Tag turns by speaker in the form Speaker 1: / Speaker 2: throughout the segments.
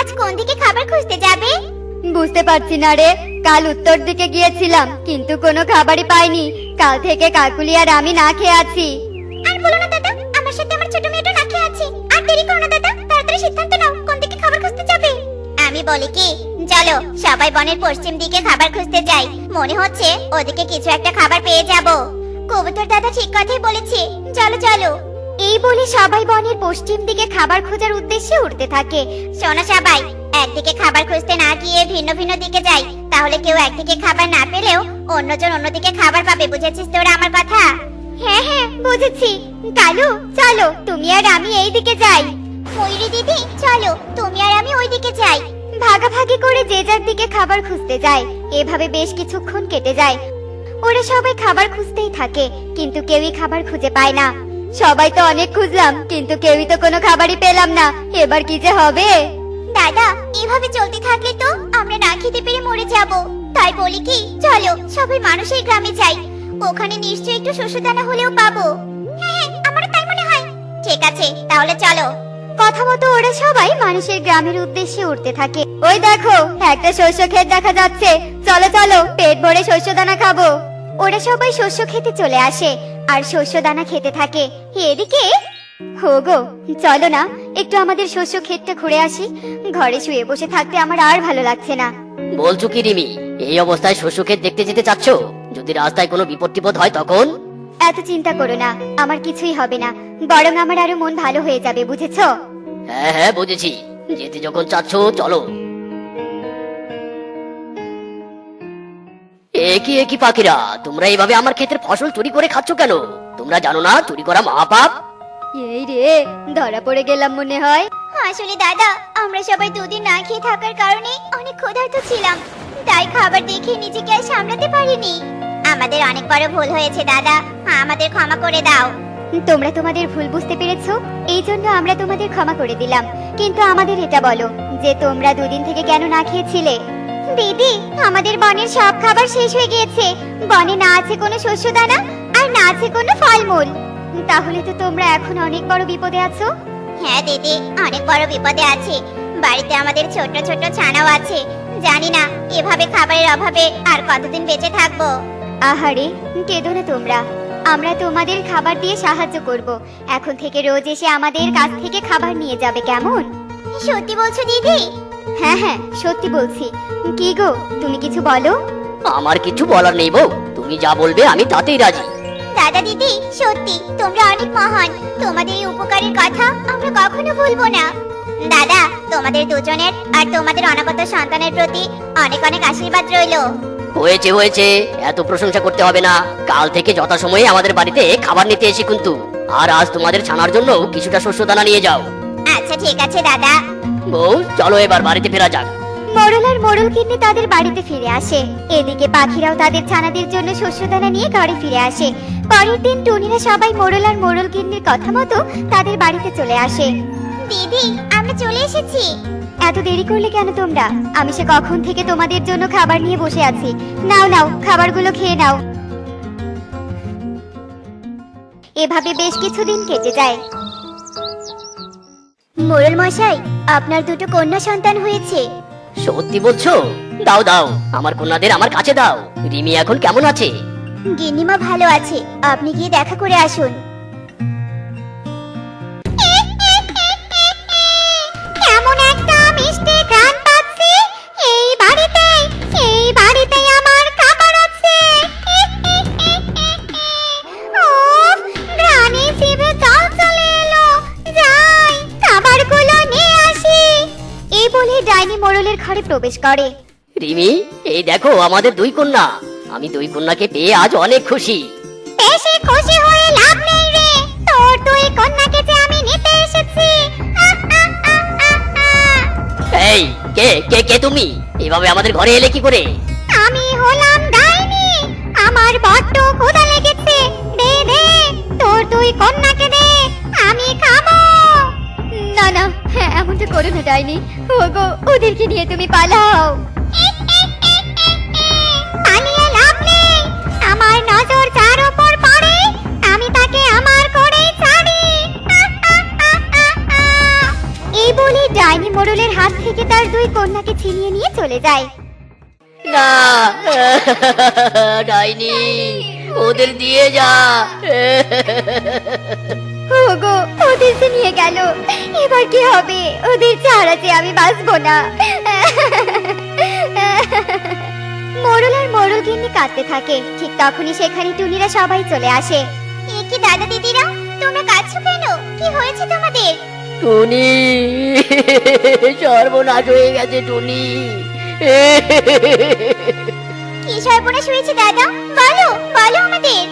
Speaker 1: আজ কোন দিকে খাবার খুঁজতে যাবে?
Speaker 2: বুঝতে পারছি না রে। কাল উত্তর দিকে গিয়েছিলাম কিন্তু কোনো খাবারই পাইনি। কাল থেকে কাকুলি আর আমি না খেয়ে আছি।
Speaker 1: আর বলো না দাদা আমার সাথে আমার ছোট মেয়েটা না খেয়ে আছে। আর দেরি করো না দাদা তাড়াতাড়ি সিদ্ধান্ত নাও কোন দিকে খাবার খুঁজতে যাবে। আমি বলি কি চলো সবাই বনের পশ্চিম দিকে খাবার খুঁজতে যাই। মনে হচ্ছে ওদিকে কিছু একটা খাবার পেয়ে যাব। কবুতর দাদা ঠিক কথাই বলেছে। চলো চলো।
Speaker 2: এই বলে সবাই বনের পশ্চিম দিকে খাবার খোঁজার উদ্দেশ্যে উঠতে থাকে।
Speaker 1: শোনো সবাই একদিকে খাবার খুঁজতে না গিয়ে ভিন্ন ভিন্ন দিকে যাই। তাহলে কেউ একদিকে খাবার না পেলেও অন্যজন অন্যদিকে খাবার পাবে বুঝেছিস তোরা আমার কথা?
Speaker 2: হ্যাঁ হ্যাঁ বুঝেছি। কালু চলো তুমি আর আমি এই দিকে যাই।
Speaker 1: ময়ূরী দিদি চলো তুমি আর আমি ওই দিকে যাই।
Speaker 2: ভাগাভাগি করে যে যার দিকে খাবার খুঁজতে যায় এভাবে বেশ কিছুক্ষণ কেটে যায়। ওরা সবাই খাবার খুঁজতেই থাকে কিন্তু কেউই খাবার খুঁজে পায় না। সবাই তো অনেক খুঁজলাম কিন্তু কেউই তো কোনো খাবারই পেলাম না। এবার কি যে হবে?
Speaker 1: দাদা এভাবে চলতে থাকলে তো আমরা না খেতে পেরে মরে যাব। তাই বলি কি চলো সবাই মানুষের গ্রামে যাই। ওখানে নিশ্চয়ই একটু শস্যদানা হলেও পাবো। হ্যাঁ হ্যাঁ আমারও তাই মনে হয়। ঠিক আছে তাহলে চলো।
Speaker 2: কথা মতো ওরা সবাই মানুষের গ্রামের উদ্দেশ্যে উঠতে থাকে। ওই দেখো একটা শস্য ক্ষেত দেখা যাচ্ছে। চলো চলো পেট ভরে শস্য দানা খাব। ওরা সবাই শস্য খেতে চলে আসে। আর শস্য দানা খেতে থাকে। এদিকে? হো গো চলো না একটু আমাদের শস্য ক্ষেতটা ঘুরে আসি। ঘরে শুয়ে বসে থাকতে আমার আর ভালো লাগছে না।
Speaker 3: বলছো কি রিমি এই অবস্থায় শস্য ক্ষেত দেখতে যেতে চাচ্ছ? যদি রাস্তায় কোনো বিপদ টিপদ হয় তখন?
Speaker 2: এত চিন্তা করো না আমার কিছুই হবে না। বরং আমার আরও মন ভালো হয়ে যাবে বুঝেছ?
Speaker 3: হ্যাঁ হ্যাঁ বুঝেছি। যেতে যখন চাচ্ছ চলো। একই একই পাখিরা তোমরা এইভাবে আমার ক্ষেতের ফসল চুরি করে খাচ্ছ কেন? তোমরা জানো না চুরি করা মহাপাপ?
Speaker 2: এই রে ধরা পড়ে গেলাম মনে হয়।
Speaker 1: আসলে দাদা আমরা সবাই দুদিন না খেয়ে থাকার কারণে অনেক ক্ষুধার্ত ছিলাম। তাই খাবার দেখে নিজেকে আর সামলাতে পারিনি। আমাদের অনেক বড় ভুল হয়েছে দাদা। আমাদের ক্ষমা করে দাও।
Speaker 2: তোমরা তোমাদের ভুল বুঝতে পেরেছ? এই জন্য আমরা তোমাদের ক্ষমা করে দিলাম। কিন্তু আমাদের এটা বলো যে তোমরা দুদিন থেকে কেন না খেয়েছিলে? দিদি আমাদের বনের সব খাবার শেষ হয়ে গিয়েছে। বনে না আছে কোনো শস্য দানা আর না আছে কোনো ফলমূল। তাহলে তো তোমরা এখন অনেক বড় বিপদে আছো।
Speaker 1: হ্যাঁ দিদি অনেক বড় বিপদে আছে। বাড়িতে আমাদের ছোট ছোট ছানাও আছে। জানি না এভাবে খাবারের অভাবে আর কতদিন বেঁচে থাকব।
Speaker 2: আহারে কেঁদো না তোমরা। আমরা তোমাদের খাবার দিয়ে সাহায্য করব। এখন থেকে রোজ এসে আমাদের কাছ থেকে খাবার নিয়ে যাবে কেমন?
Speaker 1: সত্যি বলছো দিদি?
Speaker 2: হ্যাঁ হ্যাঁ সত্যি বলছি। কি গো তুমি কিছু বলো?
Speaker 3: আমার কিছু বলার নেই বউ। তুমি যা বলবে আমি তাতেই রাজি।
Speaker 1: দাদা দিদি সত্যি তোমরা অনেক মহান। তোমাদের এই উপকারের কথা আমরা কখনো ভুলবো না। দাদা তোমাদের দুজনের আর তোমাদের অনাগত সন্তানের প্রতি অনেক অনেক আশীর্বাদ রইল।
Speaker 3: হয়েছে হয়েছে। এত প্রশংসা করতে হবে না। কাল থেকে যথাসময়ে আমাদের বাড়িতে খাবার নিতে এসে কিন্তু। আর আজ তোমাদের ছানার জন্য কিছুটা শস্য দানা নিয়ে যাও।
Speaker 1: আচ্ছা ঠিক আছে দাদা।
Speaker 3: বউ চলো এবার বাড়িতে ফেরা যাক।
Speaker 2: মোড়ল আর মোড়ল তাদের বাড়িতে ফিরে আসে। এদিকে পাখিরাও তাদের ছানাদের জন্য শস্যদানা নিয়ে ঘরে ফিরে আসে। পরের দিন টুনিরা সবাই মোড়ল আর মোড়ল কিন্নির কথা মতো তাদের বাড়িতে চলে আসে।
Speaker 1: দিদি আমরা চলে এসেছি।
Speaker 2: এত দেরি করলে কেন তোমরা? আমি সে কখন থেকে তোমাদের জন্য খাবার নিয়ে বসে আছি। নাও নাও খাবারগুলো খেয়ে নাও। এভাবে বেশ কিছুদিন কেটে যায়।
Speaker 1: মোরল মশাই আপনার দুটো কন্যা সন্তান হয়েছে।
Speaker 3: সত্যি বলছো? দাও দাও আমার কন্যাদের আমার কাছে দাও। রিমি এখন কেমন আছে?
Speaker 1: গিনিমা ভালো আছে আপনি গিয়ে দেখা করে আসুন।
Speaker 2: প্রবেশ করে।
Speaker 3: রিমি এই দেখো আমাদের দুই কন্যা। আমি দুই কন্যাকে পেয়ে আজ অনেক খুশি।
Speaker 2: বেশি খুশি হয়ে লাভ নেই রে। তোর দুই কন্যাকে যে আমি নিতে এসেছি।
Speaker 3: এই কে কে কে তুমি? এভাবে আমাদের ঘরে এলে কি করে?
Speaker 2: আমি হলাম ডাইনি। আমার বড্ড ক্ষুধা লেগেছে। দে দে তোর দুই কন্যাকে দে। আমি খাব। না না হ্যাঁ এমনটা করো না ওগো, ওদেরকে নিয়ে তুমি পালাও। এই বলে ডাইনি মোড়লের হাত থেকে তার দুই কন্যাকে ছিনিয়ে নিয়ে চলে যায়।
Speaker 3: ওদের দিয়ে যা।
Speaker 2: ওগো ওদেরকে নিয়ে গেল। এবার কি হবে? ওদের ছাড়া যে আমি বাঁচবো না। মোড়ল আর মোড়ল গিন্নি কাঁদতে থাকে। ঠিক তখনই সেখানে টুনিরা সবাই চলে আসে।
Speaker 1: এ কি দাদা দিদিরা তোমরা কাঁদছো কেন? কি হয়েছে তোমাদের?
Speaker 3: টুনি সর্বনাশ হয়ে গেছে টুনি।
Speaker 1: কি সর্বনাশ হয়েছে দাদা? বলো বলো আমাদের।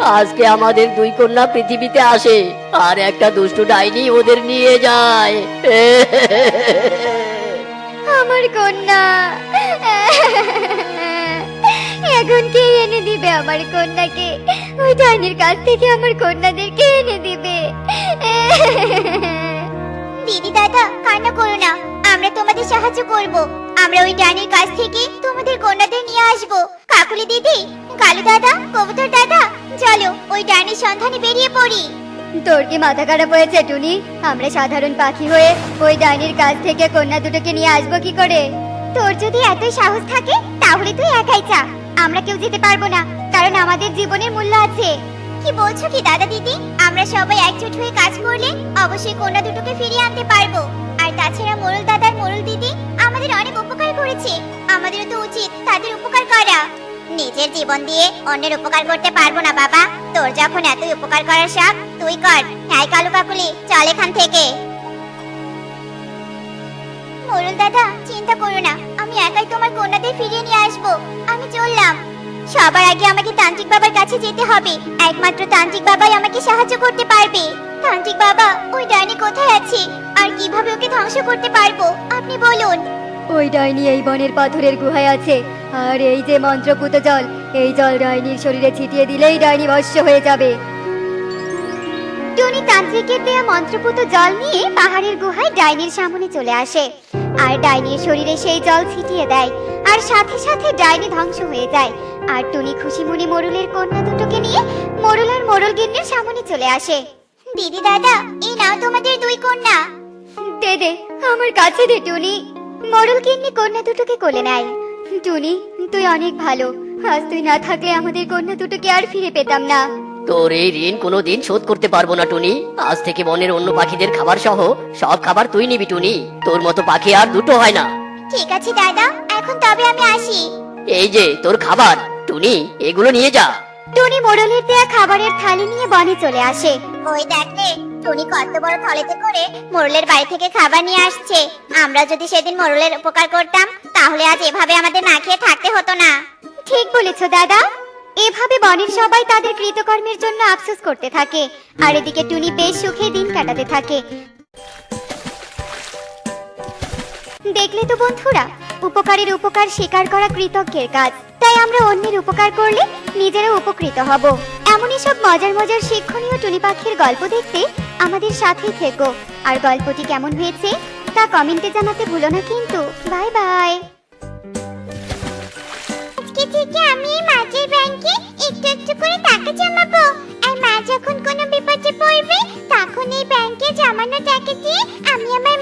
Speaker 3: আজকে আমাদের দুই কন্যা পৃথিবীতে আসে আর একটা দুষ্টু ডাইনি ওদের নিয়ে যায়।
Speaker 2: আমার কন্যা। এখন কে এনে দিবে আমার কন্যাকে। ওই ডাইনির কাছ থেকে আমার কন্যাদেরকে এনে দিবে।
Speaker 1: দিদি দাদা কান্না করো না। আমরা তোমাদের সাহায্য করব। আমরা ওই ডাইনির কাছ থেকে তোমাদের কন্যাদের নিয়ে আসব। কাকুলি দিদি কালু দাদা কবুতর দাদা চলো ওই ডাইনির সন্ধানে বেরিয়ে পড়ি।
Speaker 2: তোর কি মাথা খারাপ হয়েছে টুনি? আমরা সাধারণ পাখি হয়ে ওই ডাইনির কাছ থেকে কন্যা দুটোকে নিয়ে আসব কি করে?
Speaker 1: তোর যদি এতই সাহস থাকে তাহলে তুই একাই চা আমরা কেউ যেতে পারব না কারণ আমাদের জীবনের মূল্য আছে। কি বলছো কি দাদা দিদি? আমরা সবাই একজোট হয়ে কাজ করলে অবশ্যই কন্যা দুটোকে ফিরিয়ে আনতে পারব। আর তাছাড়া মোরল দাদার মোরল দিদি আমাদের অনেক উপকার করেছে। আমাদেরও তো উচিত তাদের উপকার করা। নিজের জীবন দিয়ে অন্যের উপকার করতে পারব না, বাবা। তোর যখন এতই উপকার করার শখ তুই কর। হ্যাঁ কালু কাকুলি, চল এখান থেকে। মোরল দাদা, চিন্তা করো না। আমি একাই তোমার কন্যাদের ফিরিয়ে নিয়ে আসব। আমি চললাম। সবার আগে আমাকে তান্ত্রিক বাবার কাছে যেতে হবে। একমাত্র তান্ত্রিক বাবাই আমাকে সাহায্য করতে পারবে। তান্ত্রিক বাবা, ওই ডাইনি কোথায় আছে? আর কীভাবে ওকে ধ্বংস করতে পারব? আপনি বলুন।
Speaker 2: ওই ডাইনি এই বনের পাথরের গুহায় আছে। আর এই যে মন্ত্রপুত জল এই জল ডাইনির শরীরে ছিটিয়ে দিলেই ডাইনি ভস্য হয়ে যাবে।
Speaker 1: টনি তান্ত্রিকের দেয়া মন্ত্রপুত জল নিয়ে পাহাড়ের গুহায় ডাইনির সামনে চলে আসে। আর ডাইনির শরীরে সেই জল ছিটিয়ে দেয়। আর সাথে সাথে ডাইনি ধ্বংস হয়ে যায়। আর টুনি খুশি মনে মোরলের কন্যা দুটোকে নিয়ে মোরল আর মোরল গিন্নির সামনে চলে আসে। দিদি দাদা এই নাও তোমাদের দুই কন্যা।
Speaker 2: দে দে আমার কাছে দে টুনি। মরল কিন্নি কন্যা দুটোকে কোলে নেয়। টুনি তুই অনেক ভালো। আজ তুই না থাকলে আমাদের কন্যা দুটোকে আর ফিরে পেতাম না।
Speaker 3: তোর এই ঋণ কোনোদিন শোধ করতে পারব না টুনি। আজ থেকে বনের অন্য পাখিদের খাবার সহ সব খাবার তুই নিবি টুনি। তোর মতো পাখি আর দুটো হয় না।
Speaker 1: ঠিক আছে দাদা। এখন তবে আমি আসি।
Speaker 3: এই যে তোর খাবার। টুনি এগুলো নিয়ে যা।
Speaker 2: টুনি মোড়লের দেয়া খাবারের থালি নিয়ে বনে চলে আসে।
Speaker 1: ওই দেখলে টুনি কত বড় থলেতে করে মোরলের বাড়ি থেকে খাবার নিয়ে আসছে। আমরা যদি সেদিন মোরলের উপকার করতাম, তাহলে আজ এভাবে আমাদের না খেয়ে থাকতে হতো না।
Speaker 2: ঠিক বলেছ, দাদা। এভাবে বনের সবাই তাদের কৃতকর্মের জন্য আফসোস করতে থাকে, আর এদিকে টুনি বেশ সুখে দিন কাটাতে থাকে। দেখলে তো বন্ধুরা, উপকারের উপকার স্বীকার করা কৃতজ্ঞের কাজ। তাই আমরা অন্যের উপকার করলে নিজেরা উপকৃত হব। এমনই সব মজার মজার শিক্ষণীয় টুনি পাখির গল্প দেখতে আমাদের সাথেই থেকো। আর গল্পটি কেমন হয়েছে তা কমেন্টে জানাতে ভুলো না কিন্তু। Bye bye.
Speaker 1: আজকে থেকে আমি মাছের ব্যাংকে একটু একটু করে টাকা জমাবো। আর মা যখন কোনো বিপদে পড়বে, তখন এই ব্যাংকে জমানো টাকা দিয়ে আমি আমার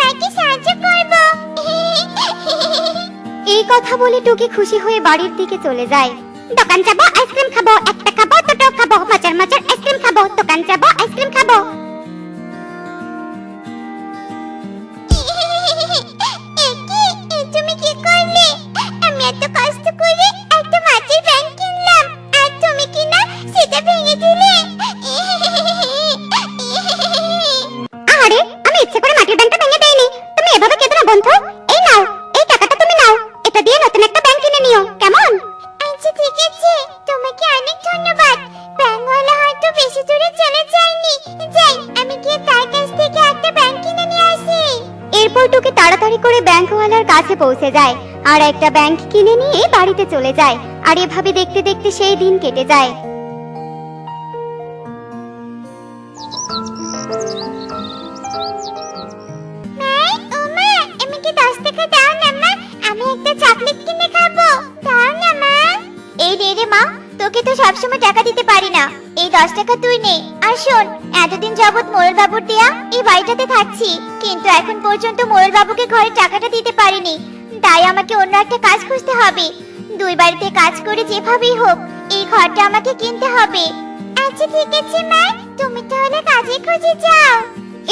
Speaker 2: এই কথা বলে টুকি খুশি হয়ে বাড়ির দিকে চলে যায়।
Speaker 1: দোকান যাব আইসক্রিম খাব, একটা খাব, দুটো খাব মাচার মাচার আইসক্রিম খাব, দোকান যাব আইসক্রিম খাব।
Speaker 2: পৌঁছে যায়। আর একটা ব্যাংক কিনে নিয়ে বাড়িতে চলে যায়। আর এভাবে দেখতে দেখতে সেই দিন কেটে যায়।
Speaker 1: তোকে তো সবসময় টাকা দিতে পারি না। এই দশ টাকা তুই নে। আর শোন এতদিন বাবুর দেয়া এই বাড়িটাতে থাকছি কিন্তু এখন পর্যন্ত মোড়ল বাবুকে ঘরে টাকাটা দিতে পারিনি। তাই আমাকে অন্য একটা কাজ খুঁজতে হবে। দুই বাড়িতে কাজ করে যেভাবেই হোক, এই ঘরটা আমাকে কিনতে হবে। আচ্ছা ঠিক আছে, মা। তুমি তাহলে কাজে খুঁজে যাও।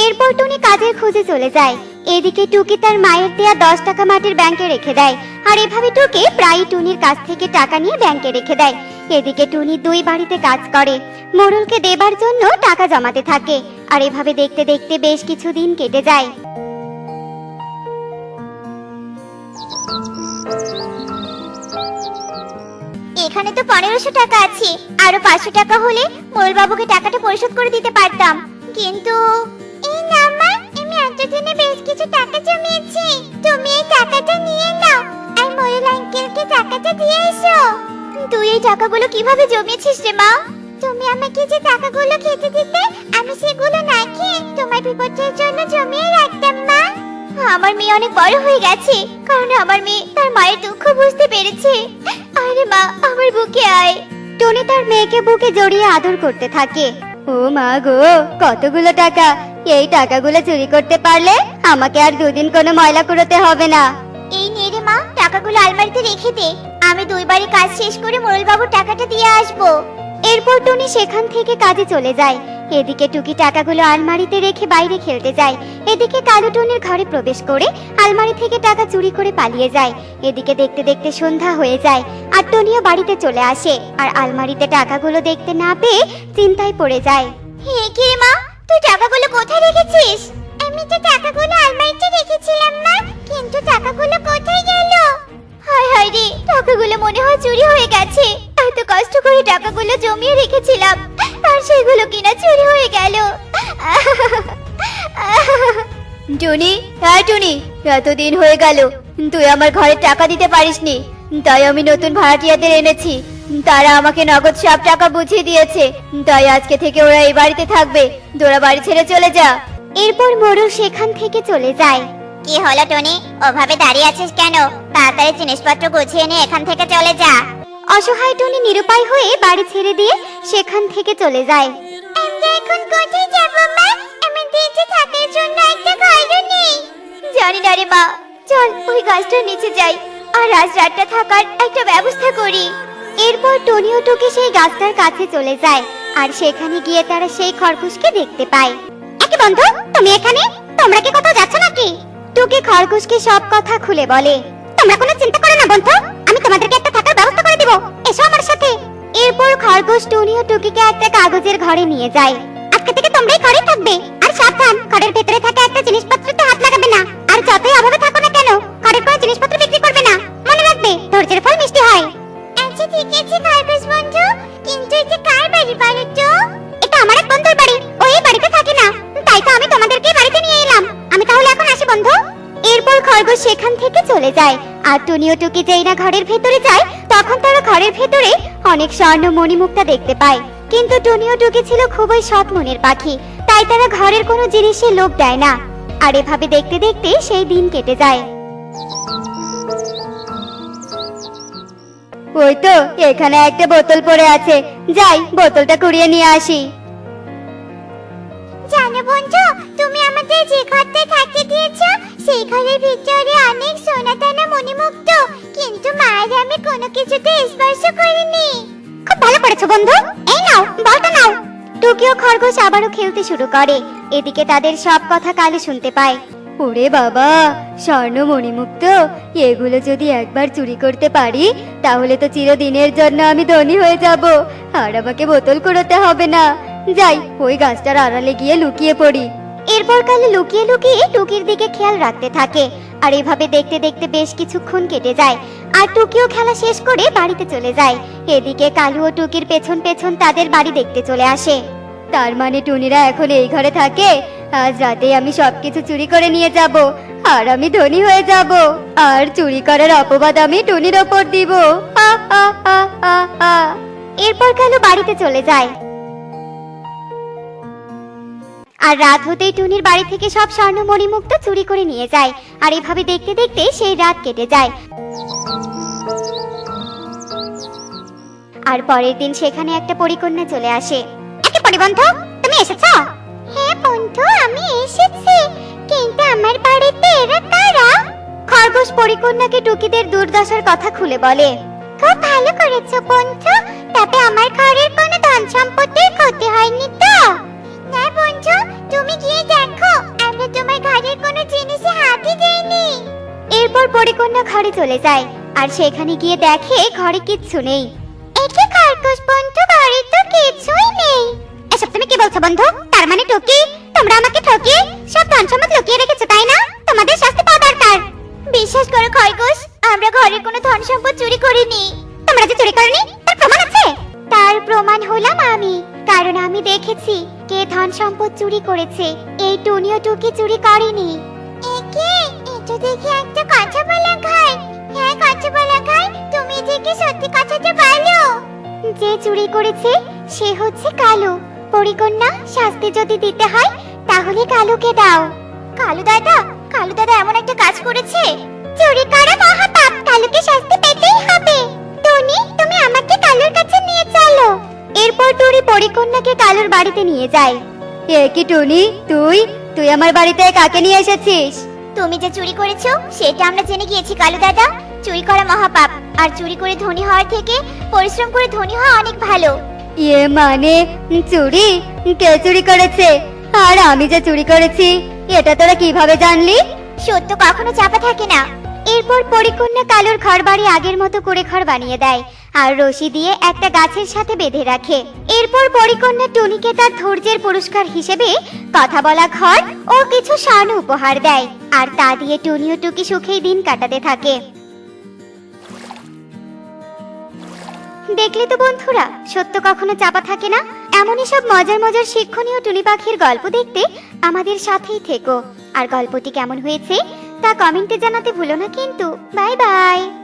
Speaker 2: এরপর টুনি কাজের খোঁজে চলে যায়। এদিকে টুকি তার মায়ের দেয়া দশ টাকা মাটির ব্যাংকে রেখে দেয়। আর এভাবে টুকি প্রায় টুনির কাছ থেকে টাকা নিয়ে ব্যাংকে রেখে দেয়। এদিকে টুনি দুই বাড়িতে কাজ করে। মোড়লকে দেবার জন্য টাকা জমাতে থাকে। আর এভাবে দেখতে দেখতে বেশ কিছু দিন কেটে যায়।
Speaker 1: এখানে তো পনেরোশো টাকা আছে। আরও পাঁচশো টাকা হলে মোড়ল বাবুকে টাকাটা পরিশোধ করে দিতে পারতাম। কিন্তু এই আমি এতদিনে বেশ কিছু টাকা জমিয়েছি। তুমি এই টাকাটা নিয়ে নাও, আর টাকাটা দিয়ে এসো। তুই এই টাকাগুলো কীভাবে জমিয়েছিস রে, মা? তুমি আমাকে যে টাকাগুলো খেতে দিতে, আমি সেগুলো না খেয়ে তোমার বিপদের জন্য জমিয়ে রাখতাম, মা। আমার মেয়ে অনেক বড় হয়ে গেছে কারণ আমার মেয়ে তার মায়ের দুঃখ বুঝতে পেরেছে। আরে মা আমার বুকে আয়।
Speaker 2: টনি তার মেয়েকে বুকে জড়িয়ে আদর করতে থাকে। ও মা গো কতগুলো টাকা? এই টাকাগুলো চুরি করতে পারলে আমাকে আর দুদিন কোনো ময়লা কুড়োতে হবে না।
Speaker 1: এই নে রে মা টাকাগুলো আলমারিতে রেখে দে। আমি দুইবারই কাজ শেষ করে মোড়ল বাবুর টাকাটা দিয়ে আসব।
Speaker 2: এরপর টনি সেখান থেকে কাজে চলে যায়। এদিকে টুকি টাকাগুলো আলমারিতে রেখে বাইরে খেলতে যায়। এদিকে কালু ঘরে প্রবেশ করে আলমারি থেকে টাকা চুরি করে পালিয়ে যায়। এদিকে দেখতে দেখতে সন্ধ্যা হয়ে যায় আর টনিও বাড়িতে চলে আসে আর আলমারিতে টাকাগুলো দেখতে না পেয়ে চিন্তায় পড়ে যায়।
Speaker 1: হে কি মা, তুই টাকাগুলো কোথায় রেখেছিস? আমি তো টাকাগুলো আলমারিতে রেখেছিলাম মা, কিন্তু টাকাগুলো কোথায় গেল? হায় হায় রে, টাকাগুলো মনে হয় চুরি হয়ে গেছে। এত কষ্ট করে টাকাগুলো জমিয়ে রেখেছিলাম। আর সেগুলো কিনা চুরি হয়ে গেল।
Speaker 2: টুনি হ্যাঁ টুনি, এতদিন হয়ে গেল। তুই আমার ঘরে টাকা দিতে পারিসনি। তাই আমি নতুন ভাড়াটিয়াদের এনেছি। তারা আমাকে নগদ সব টাকা বুঝিয়ে দিয়েছে। তাই আজকে থেকে ওরা এই বাড়িতে থাকবে। তোরা বাড়ি ছেড়ে চলে যা। এরপর মোড়ল সেখান থেকে চলে যায়।
Speaker 1: কি হলো টনি? ওভাবে দাঁড়িয়ে আছিস কেন? তাড়াতাড়ি জিনিসপত্র গুছিয়ে নিয়ে এখান থেকে চলে যা।
Speaker 2: অসহায় টুনি নিরুপায় হয়ে বাড়ি ছেড়ে দিয়ে সেখান থেকে চলে যায়। সেই গাছটার কাছে চলে যায় আর সেখানে গিয়ে তারা সেই খরগোশকে দেখতে পায়। বন্ধু, তুমি এখানে? তোমরা কি কোথাও যাচ্ছ নাকি? টুকি খরগোশকে সব কথা খুলে বলে, তোমরা কোনো চিন্তা করো না বন্ধু, আমি তোমাদেরকে দিব। এসো আমার সাথে। এরপর খরগোশ টনি ও টুকিকে একটা কাগজের ঘরে নিয়ে যায়। আজকে থেকে তোমরাই ঘরে থাকবে। আর সাবধান ঘরের ভেতরে থাকা একটা জিনিসপত্রতে হাত লাগাবে না। আর যতই অভাবে থাকো না কেন ঘরের কোনো জিনিসপত্র বিক্রি করবে না। মনে রাখবে ধৈর্যের ফল মিষ্টি হয়।
Speaker 1: আচ্ছা ঠিক আছে খরগোশ বন্ধু। কিন্তু এটা কার বাড়ি বলো তো?
Speaker 2: এটা আমার এক বন্ধুর বাড়ি। ও এই বাড়িতে থাকে না। তাই তো আমি তোমাদেরকে বাড়িতে নিয়ে এলাম। আমি তাহলে এখন আসি বন্ধু। এরপর খরগোশ সেখান থেকে চলে যায়। আর টুনিও টুকি যেই না ঘরের ভেতরে যায় ঘরের ভেতরে অনেক স্বর্ণ মণিমুক্তা দেখতে পায়। কিন্তু টুনিও টুকি ছিল খুবই সৎ মনের পাখি। তাই তারা ঘরের কোনো জিনিসে লোভ দেয় না। আর এভাবে দেখতে দেখতে সেই দিন কেটে যায়। ওই তো এখানে একটা বোতল পড়ে আছে। যাই বোতলটা কুড়িয়ে নিয়ে আসি।
Speaker 1: জানো বন্ধু তুমি আমাদের যে ঘরটায় থাকতে দিয়েছ সেই ঘরের ভিতরে অনেক সোনা দানা মণিমুক্ত কিন্তু মায়ের আমি কোনো কিছুতে স্পর্শ করিনি।
Speaker 2: খুব ভালো করেছ বন্ধু। এই নাও বলটা নাও। টোকিও খরগোশ আবারও খেলতে শুরু করে। এদিকে তাদের সব কথা কালে শুনতে পায়। ওরে বাবা স্বর্ণ মণিমুক্ত এগুলো যদি একবার চুরি করতে পারি তাহলে তো চিরদিনের জন্য আমি ধনী হয়ে যাব। আর আমাকে বোতল কুড়োতে হবে না। যাই ওই গাছটার আড়ালে গিয়ে লুকিয়ে পড়ি। এরপর কালে লুকিয়ে লুকিয়ে টুকির দিকে খেয়াল রাখতে থাকে। আর এভাবে দেখতে দেখতে বেশ কিছুক্ষণ কেটে যায়। আর টুকিও খেলা শেষ করে বাড়িতে চলে যায়। এদিকে কালু ও টুকির পেছন পেছন তাদের বাড়ি দেখতে চলে আসে। তার মানে টুনিরা এখন এই ঘরে থাকে? আজ রাতে আমি সবকিছু চুরি করে নিয়ে যাব। আর আমি ধনী হয়ে যাব। আর চুরি করার অপবাদ আমি টুনির ওপর দিব। হা, হা, হা, হা, হা। এরপর কালু বাড়িতে চলে যায়। আর রাত হতেই টুনির বাড়ি থেকে সব স্বর্ণ মণিমুক্ত চুরি করে নিয়ে যায়। আর এভাবে দেখতে দেখতে সেই রাত কেটে যায়। আর পরের দিন সেখানে একটা পরিকন্যা চলে আসে। একে পরিবন্ধ, তুমি এসেছ?
Speaker 1: হ্যাঁ
Speaker 2: বন্ধু আমি এসেছি। কিন্তু আমার বাড়িতে এরা কারা? খরগোশ পরিকন্যাকে টুকিদের দুর্দশার কথা খুলে বলে। খুব ভালো করেছ বন্ধু তবে চলে যায়। আর সেখানে গিয়ে দেখে ঘরে কিচ্ছু নেই। বন্ধু তো কিছুই নেই। এসব তুমি কি বলছো বন্ধু? তার মানে টুকি? তোমরা আমাকে ঠকিয়ে সব ধন সম্পদ লুকিয়ে রেখেছো, তাই না? তোমাদের শাস্তি পাওয়া দরকার। বিশ্বাস করো খরগোশ, আমরা ঘরের কোনো ধন সম্পদ চুরি করিনি। তোমরা যে চুরি করনি, তার প্রমাণ আছে? তার প্রমাণ হলাম আমি, কারণ আমি দেখেছি কে ধন সম্পদ চুরি করেছে। এই টুনিও টুকি চুরি করেনি। একে এটা দেখি একটা কথা বলা খাই হ্যাঁ কথা বলা খাই তুমি দেখি সত্যি কথাটা বলো? যে চুরি করেছে, সে হচ্ছে কালো। পরিকন্যা, শাস্তি যদি দিতে হয়, তাহলে কালুকে দাও। কালু দাদা কালু দাদা এমন একটা কাজ করেছে? চুরি করা মহাপাপ, কালুকে শাস্তি পেতেই হবে। টনি, তুমি আমাকে কালুর কাছে নিয়ে চলো। এরপর টুরি পরিকন্যাকে কালুর বাড়িতে নিয়ে যায়। এ কি টনি, তুই? তুই আমার বাড়িতে কাকে নিয়ে এসেছিস?
Speaker 1: তুমি যে চুরি করেছ সেটা আমরা জেনে গিয়েছি কালু দাদা। চুরি করা মহাপাপ। আর চুরি করে ধনী হওয়ার থেকে পরিশ্রম করে ধনী হওয়া অনেক ভালো।
Speaker 2: ইয়ে মানে চুরি? কে চুরি করেছে? আর আমি যে চুরি করেছি এটা তোরা কীভাবে জানলি?
Speaker 1: সত্য কখনো চাপা থাকে না।
Speaker 2: এরপর পরিকন্যা কালোর ঘর বাড়ি আগের মতো করে ঘর বানিয়ে দেয়। আর রশি দিয়ে একটা গাছের সাথে বেঁধে রাখে। এরপর পরিকন্যা টুনিকে তার ধৈর্যের পুরস্কার হিসেবে কথা বলা ঘর ও কিছু স্বর্ণ উপহার দেয়। আর তা দিয়ে টুনিও টুকি সুখেই দিন কাটাতে থাকে। দেখলে তো বন্ধুরা, সত্য কখনো চাপা থাকে না। এমনই সব মজার মজার শিক্ষণীয় টুনি পাখির গল্প দেখতে আমাদের সাথেই থেকো। আর গল্পটি কেমন হয়েছে তা কমেন্টে জানাতে ভুলো না কিন্তু, বাই বাই।